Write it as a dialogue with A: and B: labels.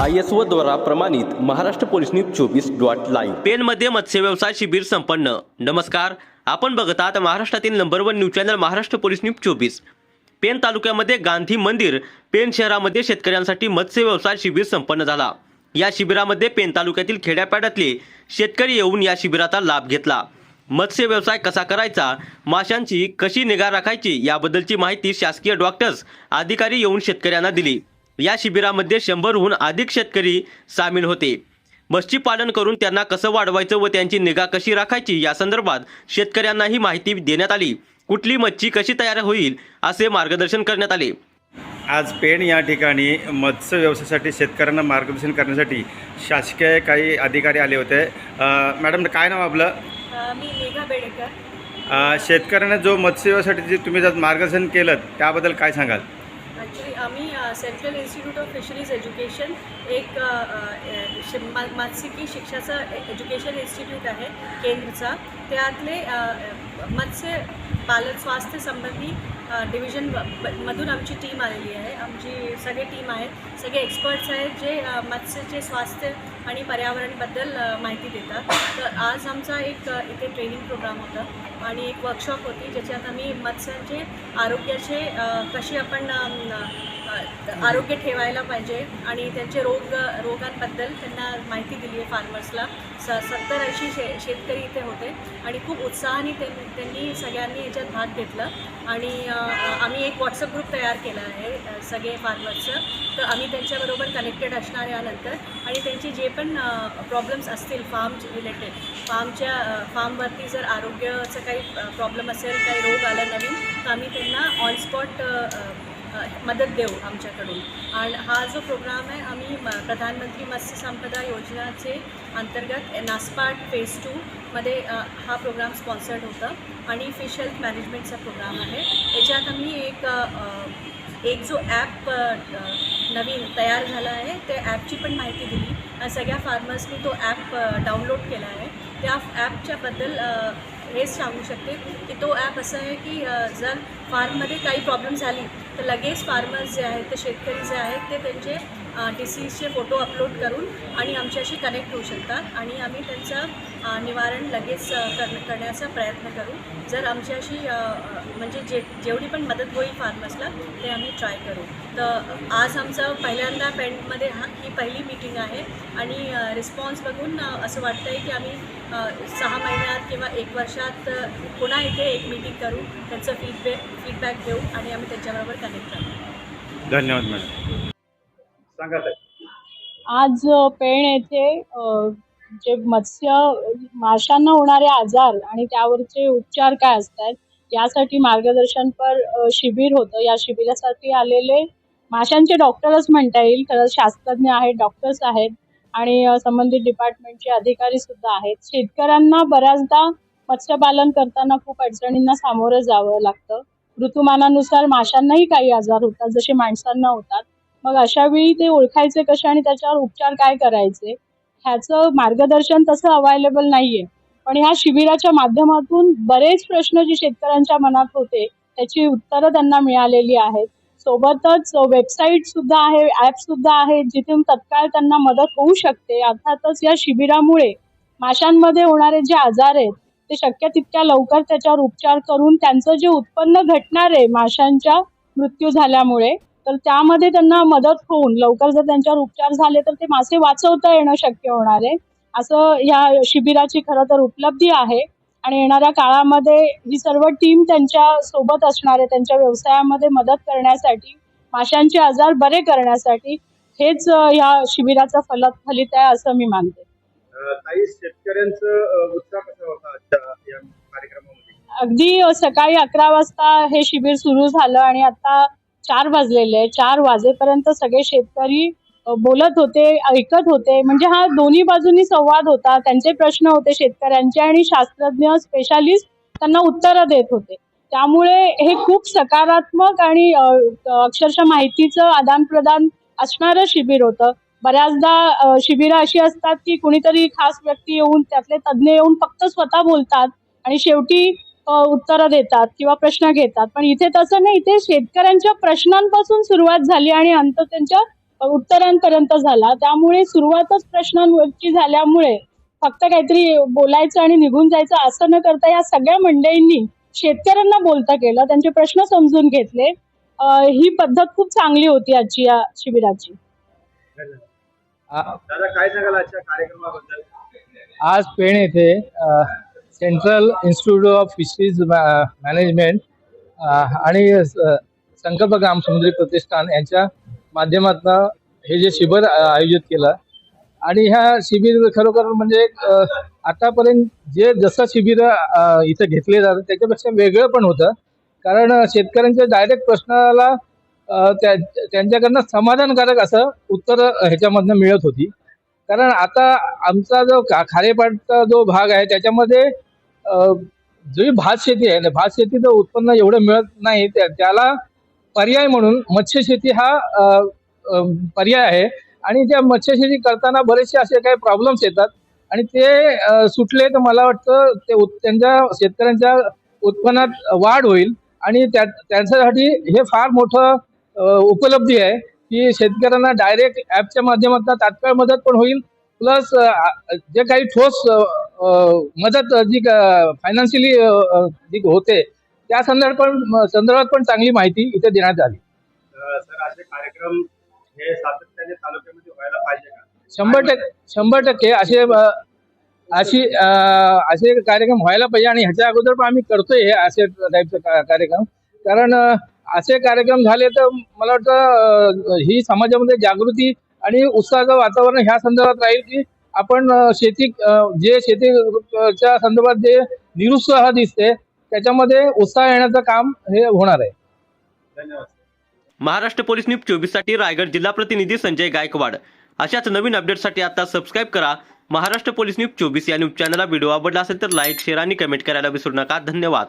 A: I S O द्वारा प्रमाणित Maharashtra police news चोवीस डॉट लाईव्ह. पेनमध्ये मत्स्य व्यवसाय शिबिर संपन्न. नमस्कार. आपण बघत आहात महाराष्ट्रातील number one news channel Maharashtra police news चोवीस. पेन तालुक्यामध्ये गांधी मंदिर पेन शहरामध्ये शेतकऱ्यांसाठी मत्स्य व्यवसाय शिबिर संपन्न झाला. या शिबिरामध्ये पेन तालुक्यातील खेड्यापाड्यातले शेतकरी येऊन या शिबिराचा लाभ घेतला. मत्स्य व्यवसाय कसा करायचा माशांची कशी निगा राखायची याबद्दलची माहिती शासकीय डॉक्टर्स अधिकारी येऊन शेतकऱ्यांना दिली. या शिबिरामध्ये शंभरहून अधिक शेतकरी सामील होते. मच्छी पालन करून त्यांना कसं वाढवायचं व त्यांची निगा कशी राखायची या संदर्भात शेतकऱ्यांनाही माहिती देण्यात आली. कुठली मच्छी कशी तयार होईल असे मार्गदर्शन करण्यात आले.
B: आज पेण या ठिकाणी मत्स्य व्यवसायासाठी शेतकऱ्यांना मार्गदर्शन करण्यासाठी शासकीय काही अधिकारी आले होते. मॅडम काय नाव आपलं?
C: अ, मी मेघा बेडेकर.
B: अ, शेतकऱ्यांना जो मत्स्य व्यवसायासाठी जे तुम्ही जर मार्गदर्शन केलं त्याबद्दल काय सांगाल?
C: ॲक्च्युली आम्ही central institute of fisheries education एक शि- मा- मात्स्यिकी शिक्षाचं एज्युकेशन इन्स्टिट्यूट आहे केंद्रचा. त्यातले मत्स्य पालन स्वास्थ्य संबंधी डिव्हिजन मधून आमची टीम आलेली आहे. आमची सगळे टीम आहेत. सगळे एक्सपर्ट्स आहेत जे मत्स्यचे स्वास्थ्य आणि पर्यावरणबद्दल माहिती देतात. तर आज आमचा एक इथे ट्रेनिंग प्रोग्राम होता आणि एक वर्कशॉप होती ज्याच्यात आम्ही मत्स्यांचे आरोग्याचे कशी आपण आरोग्य ठेवायला पाहिजे आणि त्यांचे रोग रोगांबद्दल त्यांना माहिती दिली आहे फार्मर्सला स सत्तर ऐंशी शे शेतकरी इथे होते आणि खूप उत्साहाने ते त्यांनी सगळ्यांनी याच्यात भाग घेतला. आणि आम्ही एक व्हॉट्सअप ग्रुप तयार केला आहे सगळे फार्मर्सचं तर आम्ही त्यांच्याबरोबर कनेक्टेड असणार आहे यानंतर. आणि त्यांचे जे पण प्रॉब्लेम्स असतील फार्म रिलेटेड फार्मच्या फार्मवरती जर आरोग्याचं काही प्रॉब्लेम असेल काही रोग आला नवीन तर आम्ही त्यांना ऑन स्पॉट मदत देऊ आमच्याकडून. आणि हा जो प्रोग्राम आहे आम्ही म- प्रधानमंत्री मत्स्य संपदा योजनाचे अंतर्गत नासपाट फेज टूमध्ये हा प्रोग्राम स्पॉन्सर्ड होता. आणि फिश हेल्थ मॅनेजमेंटचा प्रोग्राम आहे. याच्यात आम्ही एक एक जो ॲप नवीन तयार झाला आहे त्या ॲपची पण माहिती दिली. आणि सगळ्या फार्मर्सनी तो ॲप डाउनलोड केला आहे. त्या ॲपच्याबद्दल हेच सांगू शकते की तो ॲप असं आहे की जर फार्ममध्ये काही प्रॉब्लेम झाली तर लगेच फार्मर्स जे आहेत ते शेतकरी जे आहेत ते त्यांचे डिसीजचे फोटो अपलोड करून आणि आमच्याशी कनेक्ट होऊ शकतात. आणि आम्ही त्यांचं निवारण लगेच कर करण्याचा प्रयत्न करू. जर आमच्याशी म्हणजे जे जेवढी पण मदत होईल फार्मर्सला ते आम्ही ट्राय करू. तर आज आमचं पहिल्यांदा पेंटमध्ये हा ही पहिली मीटिंग आहे. आणि रिस्पॉन्स बघून असं वाटतं आहे की आम्ही सहा महिन्यात किंवा एक वर्षात पुन्हा इथे एक मीटिंग करू त्यांचं फीडबॅक फीडबॅक घेऊ आणि आम्ही त्यांच्याबरोबर कनेक्ट करू
B: धन्यवाद मॅडम सांगा
D: आज पेण येथे जे मत्स्य माशांना होणारे आजार आणि त्यावरचे उपचार काय असतात यासाठी मार्गदर्शनपर शिबिर होतं. या शिबिरासाठी आलेले माशांचे डॉक्टरच म्हणता येईल. खरं शास्त्रज्ञ आहेत डॉक्टर्स आहेत आणि संबंधित डिपार्टमेंटचे अधिकारी सुद्धा आहेत. शेतकऱ्यांना बऱ्याचदा मत्स्यपालन करताना खूप अडचणींना सामोरं जावं लागतं. ऋतुमानानुसार माशांनाही काही आजार होतात जसे माणसांना होतात. मग अशा वेळी ते ओळखायचे कसे आणि त्याच्यावर उपचार काय करायचे? ह्याचं मार्गदर्शन तसं अवेलेबल नाहीये. पण ह्या शिबिराच्या माध्यमातून बरेच प्रश्न जे शेतकऱ्यांच्या मनात होते त्याची उत्तरं त्यांना मिळालेली आहेत. सोबतच वेबसाईट सुद्धा आहे ऍप सुद्धा आहे जिथून तत्काळ त्यांना मदत होऊ शकते. अर्थातच या शिबिरामुळे माशांमध्ये होणारे जे आजार आहेत ते शक्य तितक्या लवकर त्याच्यावर उपचार करून त्यांचं जे उत्पन्न घटणार आहे माशांच्या मृत्यू झाल्यामुळे तर त्यामध्ये त्यांना मदत होऊन लवकर जर त्यांच्यावर उपचार झाले तर ते मासे वाचवता येणं शक्य होणार आहे. असं या शिबिराची खरं तर उपलब्धी आहे आणि येणाऱ्या काळामध्ये ही सर्व टीम त्यांच्यासोबत असणार आहे. त्यांच्या व्यवसायामध्ये मदत करण्यासाठी माशांचे आजार बरे करण्यासाठी हेच या शिबिराचं फल फलित आहे असं मी मानते.
B: शेतकऱ्यांचं उत्साह कसा होता
D: अगदी सकाळी अकरा वाजता हे शिबिर सुरू झालं आणि आता चार वाजलेले आहे चार वाजेपर्यंत सगळे शेतकरी बोलत होते ऐकत होते. म्हणजे हा दोन्ही बाजूनी संवाद होता. त्यांचे प्रश्न होते शेतकऱ्यांचे आणि शास्त्रज्ञ स्पेशालिस्ट त्यांना उत्तरं देत होते. त्यामुळे हे खूप सकारात्मक आणि अक्षरशः माहितीचं आदान प्रदान असणारं शिबिर होतं. बऱ्याचदा शिबिरं अशी असतात की कुणीतरी खास व्यक्ती येऊन त्यातले तज्ज्ञ येऊन फक्त स्वतः बोलतात आणि शेवटी उत्तरं देतात किंवा प्रश्न घेतात. पण इथे तसं नाही. इथे शेतकऱ्यांच्या प्रश्नांपासून सुरुवात झाली आणि अंत त्यांच्या उत्तरांपर्यंत झाला. त्यामुळे सुरुवातच प्रश्नांवरची झाल्यामुळे फक्त काहीतरी बोलायचं आणि निघून जायचं असं न करता या सगळ्या मंडळींनी शेतकऱ्यांना बोलता केलं. त्यांचे प्रश्न समजून घेतले. ही पद्धत खूप चांगली होती आजची या शिबिराची.
B: दादा काय सांगाल आजच्या कार्यक्रमाबद्दल?
E: आज पेण येथे सेंट्रल इन्स्टिट्यूट ऑफ फिशरीज मॅ- मॅनेजमेंट आणि स- संकल्प ग्राम समुद्री प्रतिष्ठान यांच्या माध्यमातून हे जे शिबिर आयोजित केलं. आणि ह्या शिबिर खरोखर म्हणजे आतापर्यंत जे जसं शिबिर इथं घेतले जातं त्याच्यापेक्षा वेगळं पण होतं. कारण शेतकऱ्यांच्या डायरेक्ट प्रश्नाला त्या त्यांच्याकडनं समाधानकारक असं उत्तर ह्याच्यामधनं मिळत होती. कारण आता आमचा जो खा- खारेपाटचा जो भाग आहे त्याच्यामध्ये जी भात शेती आहे भात शेतीचं उत्पन्न एवढं मिळत नाही त्याला पर्याय म्हणून मत्स्यशेती हा पर्याय आहे. आणि त्या मत्स्यशेती करताना बरेचसे असे काही प्रॉब्लेम्स येतात. आणि ते सुटले तर मला वाटतं ते त्यांच्या शेतकऱ्यांच्या उत्पन्नात वाढ होईल. आणि त्या त्यांच्यासाठी हे फार मोठं उपलब्धी आहे की शेतकऱ्यांना डायरेक्ट ॲपच्या माध्यमातून तात्काळ मदत पण होईल. प्लस जे काही ठोस मदत जी फायनान्शियली जी होते. त्या संदर्भात पण संदर्भात पण चांगली माहिती इथे देण्यात आली.
B: कार्यक्रम हे सातत्याने तालुक्यामध्ये व्हायला पाहिजे का?
E: शंभर टक्के शंभर टक्के असे अशी असे कार्यक्रम व्हायला पाहिजे आणि ह्याच्या अगोदर पण आम्ही करतोय हे असे टाईपचे कार्यक्रम. कारण असे कार्यक्रम झाले तर मला वाटतं ही समाजामध्ये जागृती आणि उत्साहाचं वातावरण ह्या संदर्भात राहील की आपण शेती जे शेतीच्या संदर्भात जे निरुत्साह दिसते त्याच्यामध्ये उत्साह येण्याचं काम हे होणार आहे.
A: महाराष्ट्र पोलीस न्यूज चोवीससाठी रायगड जिल्हा प्रतिनिधी संजय गायकवाड. अशाच नवीन अपडेटसाठी आता सबस्क्राईब करा. महाराष्ट्र पोलीस न्यूज चोवीस या न्यूज चॅनलला व्हिडिओ आवडला असेल तर लाईक शेअर आणि कमेंट करायला विसरू नका. धन्यवाद.